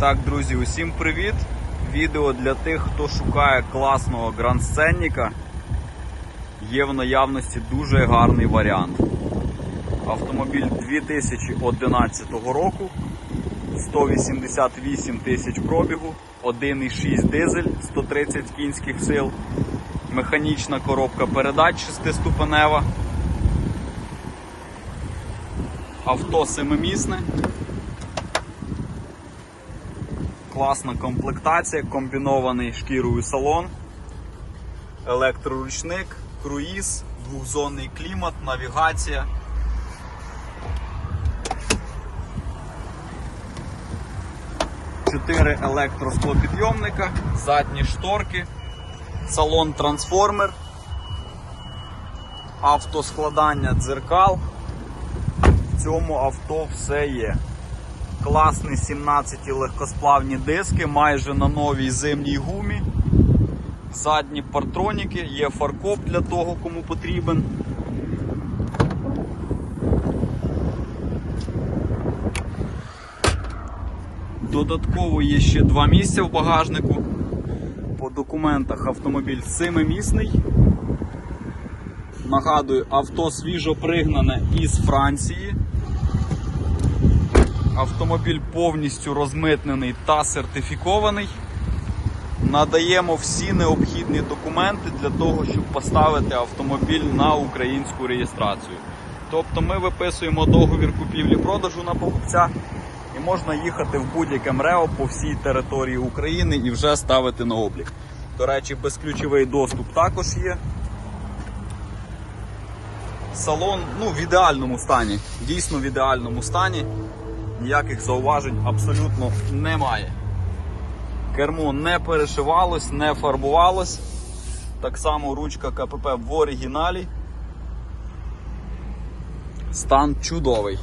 Так, друзі, усім привіт! Відео для тих, хто шукає класного грандсценника. Є в наявності дуже гарний варіант. Автомобіль 2011 року, 188 тисяч пробігу, 1,6 дизель, 130 кінських сил, механічна коробка передач шестиступенева. Авто семимісне. Класна комплектація, комбінований шкірою салон, електроручник, круїз, двохзонний клімат, навігація. Чотири електросклопідйомника, задні шторки, салон трансформер, автоскладання дзеркал. В цьому авто все є. Класні 17 легкосплавні диски, майже на новій зимній гумі. Задні партроніки, є фаркоп для того, кому потрібен. Додатково є ще два місця в багажнику. По документах автомобіль семимісний. Нагадую, авто свіжо пригнане із Франції. Автомобіль повністю розмитнений та сертифікований. Надаємо всі необхідні документи для того, щоб поставити автомобіль на українську реєстрацію. Тобто ми виписуємо договір купівлі-продажу на покупця і можна їхати в будь-яке МРЕО по всій території України і вже ставити на облік. До речі, безключовий доступ також є. Салон ну, в ідеальному стані, дійсно в ідеальному стані ніяких зауважень абсолютно немає. Кермо не перешивалось, не фарбувалось. Так само ручка КПП в оригіналі. Стан чудовий.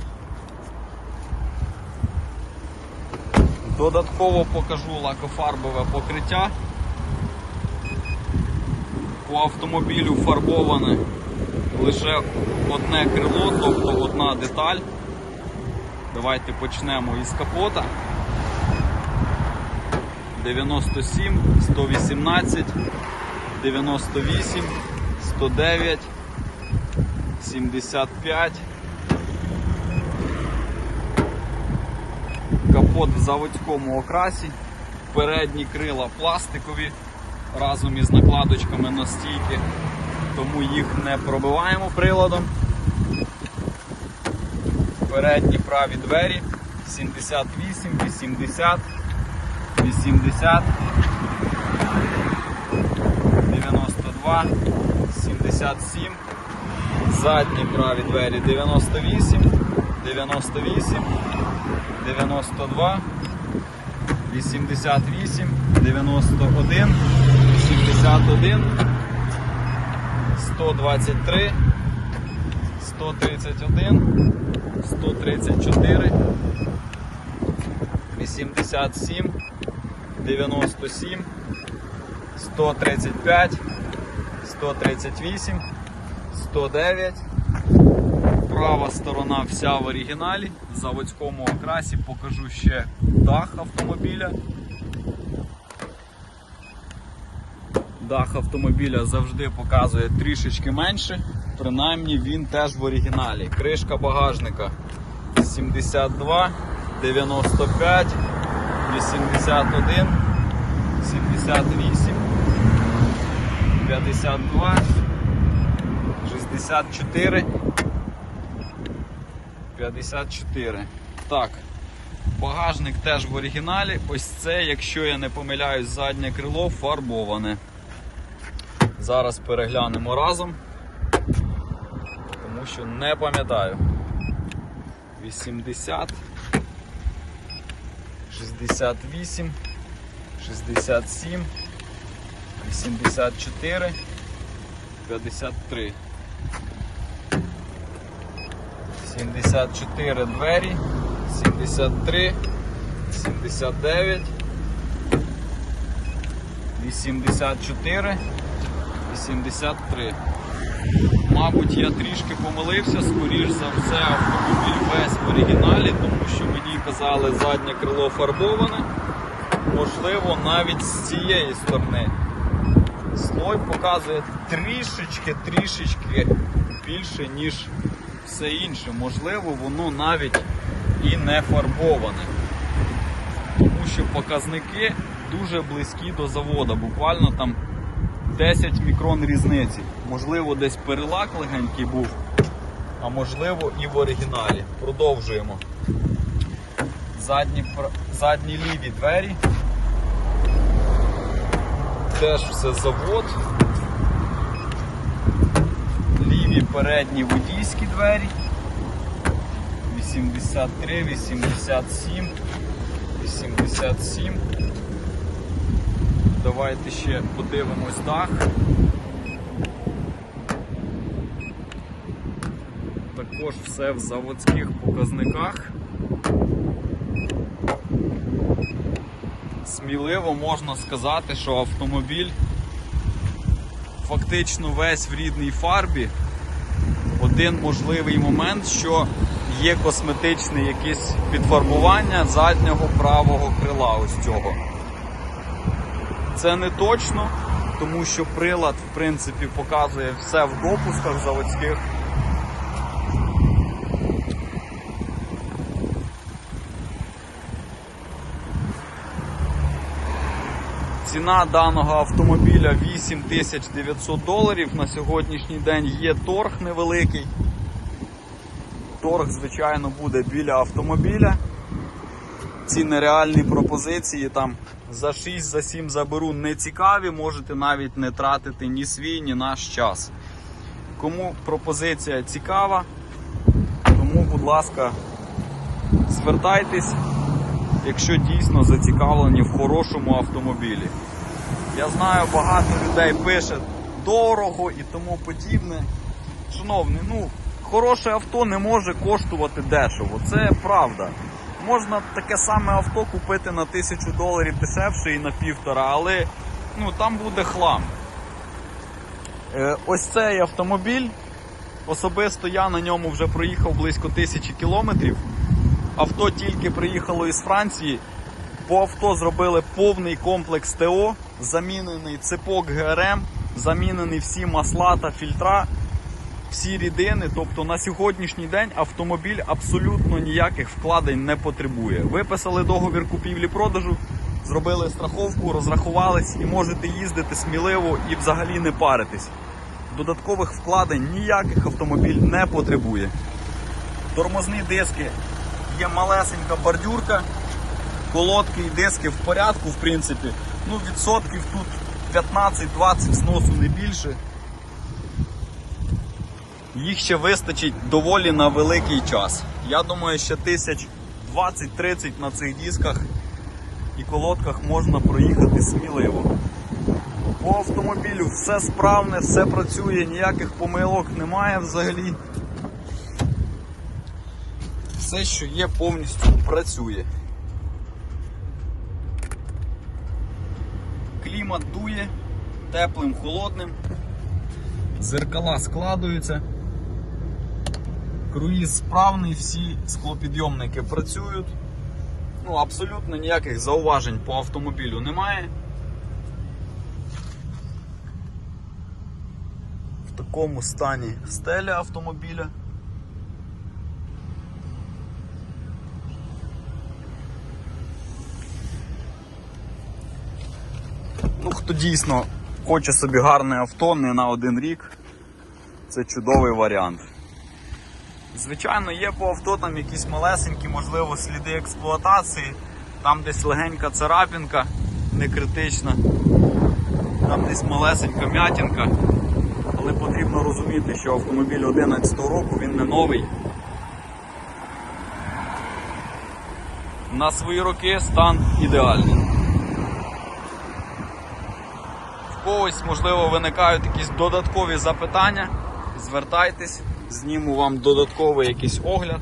Додатково покажу лакофарбове покриття. По автомобілю фарбоване лише одне крило, тобто одна деталь. Давайте почнемо із капота. 97, 118, 98, 109, 75. Капот в заводському окрасі. Передні крила пластикові разом із накладочками на стійки, тому їх не пробиваємо приладом передні праві двері. 78, 80, 80, 92, 77, задні праві двері 98, 98, 92, 88, 91, 71, 123, 131, 134, 87, 97, 135, 138, 109. Права сторона вся в оригіналі. В заводському окрасі покажу ще дах автомобіля. Дах автомобіля завжди показує трішечки менше, принаймні він теж в оригіналі. Кришка багажника 72, 95, 81, 78, 52, 64, 54. Так, багажник теж в оригіналі. Ось це, якщо я не помиляюсь, заднє крило фарбоване. Зараз переглянемо разом, тому що не пам'ятаю. 80, 68, 67, 84, 53. 74 двері, 73, 79, 84, 83. Мабуть, я трішки помилився, скоріш за все, автомобіль весь в оригіналі, тому що мені казали заднє крило фарбоване. можливо, навіть з цієї сторони. Слой показує трішечки, трішечки більше, ніж все інше. Можливо, воно навіть і не фарбоване. Тому що показники дуже близькі до завода, буквально там 10 мікрон різниці. Можливо, десь перелак легенький був, а можливо і в оригіналі. Продовжуємо. Задні, задні ліві двері. Теж все завод. Ліві передні водійські двері. 83, 87, 87. Давайте ще подивимось дах. Також все в заводських показниках. Сміливо можна сказати, що автомобіль фактично весь в рідній фарбі. Один можливий момент, що є косметичне якесь підфарбування заднього правого крила ось цього. Це не точно, тому що прилад, в принципі, показує все в допусках заводських. Ціна даного автомобіля 8900 доларів. На сьогоднішній день є торг невеликий. Торг, звичайно, буде біля автомобіля. Ці нереальні пропозиції там за 6, за 7 заберу не цікаві, можете навіть не тратити ні свій, ні наш час. Кому пропозиція цікава, тому, будь ласка, звертайтесь, якщо дійсно зацікавлені в хорошому автомобілі. Я знаю, багато людей пише дорого і тому подібне. Шановний, ну, хороше авто не може коштувати дешево. Це правда. Можна таке саме авто купити на тисячу доларів дешевше і на півтора, але ну, там буде хлам. Е, ось цей автомобіль. Особисто я на ньому вже проїхав близько тисячі кілометрів. Авто тільки приїхало із Франції. По авто зробили повний комплекс ТО, замінений цепок ГРМ, замінені всі масла та фільтра, всі рідини. Тобто на сьогоднішній день автомобіль абсолютно ніяких вкладень не потребує. Виписали договір купівлі-продажу, зробили страховку, розрахувались і можете їздити сміливо і взагалі не паритись. Додаткових вкладень ніяких автомобіль не потребує. Тормозні диски є малесенька бордюрка, колодки і диски в порядку, в принципі. Ну, відсотків тут 15-20 зносу не більше. Їх ще вистачить доволі на великий час. Я думаю, ще тисяч 20-30 на цих дисках і колодках можна проїхати сміливо. По автомобілю все справне, все працює, ніяких помилок немає взагалі. Все, що є, повністю працює. Клімат дує, теплим, холодним. Зеркала складуються. Круїз справний, всі склопідйомники працюють. Ну, абсолютно ніяких зауважень по автомобілю немає. В такому стані стеля автомобіля. Ну, хто дійсно хоче собі гарне авто не на один рік, це чудовий варіант. Звичайно, є по авто там якісь малесенькі, можливо, сліди експлуатації, там десь легенька царапінка, не критична, там десь малесенька м'ятінка. Але потрібно розуміти, що автомобіль 11 року він не новий. На свої роки стан ідеальний. В когось, можливо, виникають якісь додаткові запитання. Звертайтесь, зніму вам додатковий якийсь огляд.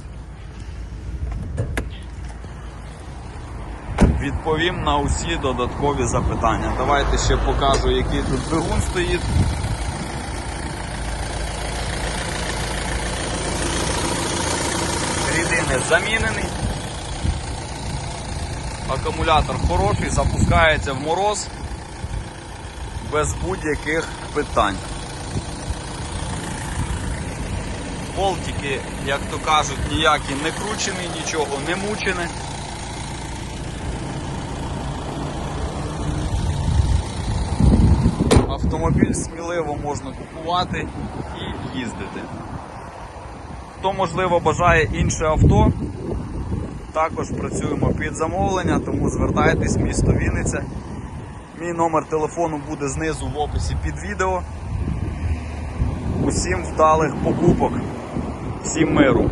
Відповім на усі додаткові запитання. Давайте ще покажу, який тут двигун стоїть. Рідини замінений. Акумулятор хороший, запускається в мороз без будь-яких питань. Болтики, як то кажуть, ніякі не кручені, нічого не мучене. Автомобіль сміливо можна купувати і їздити. Хто, можливо, бажає інше авто, також працюємо під замовлення, тому звертайтесь, місто Вінниця. Мій номер телефону буде знизу в описі під відео. Усім вдалих покупок, всім миру!